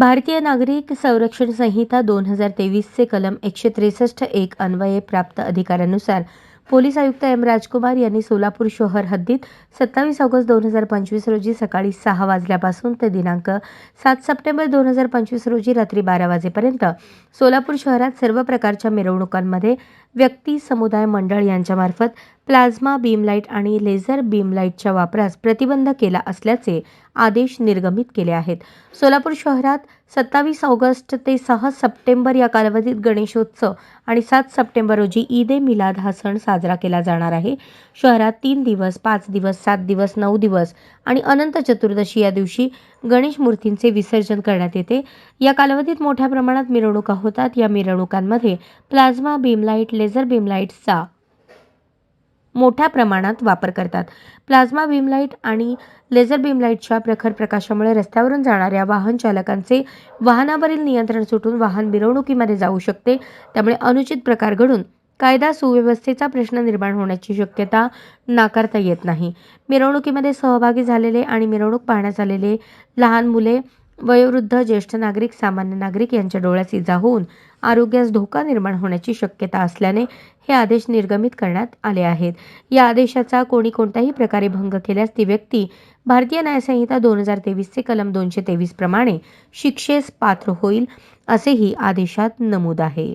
भारतीय नागरिक संरक्षण संहिता दोन हजार तेवीसचे कलम एकशे त्रेसष्ट एक अन्वये प्राप्त अधिकाऱ्यानुसार पोलीस आयुक्त एम राजकुमार यांनी सोलापूर शहर हद्दीत सत्तावीस ऑगस्ट दोन हजार पंचवीस रोजी सकाळी सहा वाजल्यापासून ते दिनांक सात सप्टेंबर दोन हजार पंचवीस रोजी रात्री बारा वाजेपर्यंत सोलापूर शहरात सर्व प्रकारच्या मिरवणुकांमध्ये व्यक्ती समुदाय मंडळ यांच्यामार्फत प्लाझ्मा बीम लाइट आणि लेझर बीमलाईटच्या वापरास प्रतिबंध केला असल्याचे आदेश निर्गमित केले आहेत. सोलापूर शहरात सत्तावीस ऑगस्ट ते सहा सप्टेंबर या कालावधीत गणेशोत्सव आणि सात सप्टेंबर रोजी ईद ए मिलाद हा सण साजरा साजरा केला जाणार आहे. शहरात तीन दिवस पाच दिवस सात दिवस नऊ दिवस आणि अनंत चतुर्दशी या दिवशी गणेश मूर्तींचे विसर्जन करण्यात येते. या कालावधीत मोठ्या प्रमाणात मिरवणुका होतात. या मिरवणुकांमध्ये प्लाझ्मा बीमलाईट लेझर बीमलाईट्सचा मोठ्या प्रमाणात वापर करतात. प्लाझ्मा बीमलाईट आणि लेझर बीमलाईटच्या प्रखर प्रकाशामुळे रस्त्यावरून जाणाऱ्या वाहन चालकांचे वाहनावरील नियंत्रण सुटून वाहन मिरवणुकीमध्ये जाऊ शकते. त्यामुळे अनुचित प्रकार घडून कायदा सुव्यवस्थेचा प्रश्न निर्माण होण्याची शक्यता नाकारता येत नाही. मिरवणुकीमध्ये सहभागी झालेले आणि मिरवणूक पाहण्यास आलेले लहान मुले वयोवृद्ध ज्येष्ठ नागरिक सामान्य नागरिक यांच्या डोळ्यास इजा होऊन आरोग्यास धोका निर्माण होण्याची शक्यता असल्याने हे आदेश निर्गमित करण्यात आले आहेत. या आदेशाचा कोणी कोणत्याही प्रकारे भंग केल्यास ती व्यक्ती भारतीय न्यायसंहिता दोन हजार तेवीसचे कलम दोनशे तेवीस प्रमाणे शिक्षेस पात्र होईल असेही आदेशात नमूद आहे.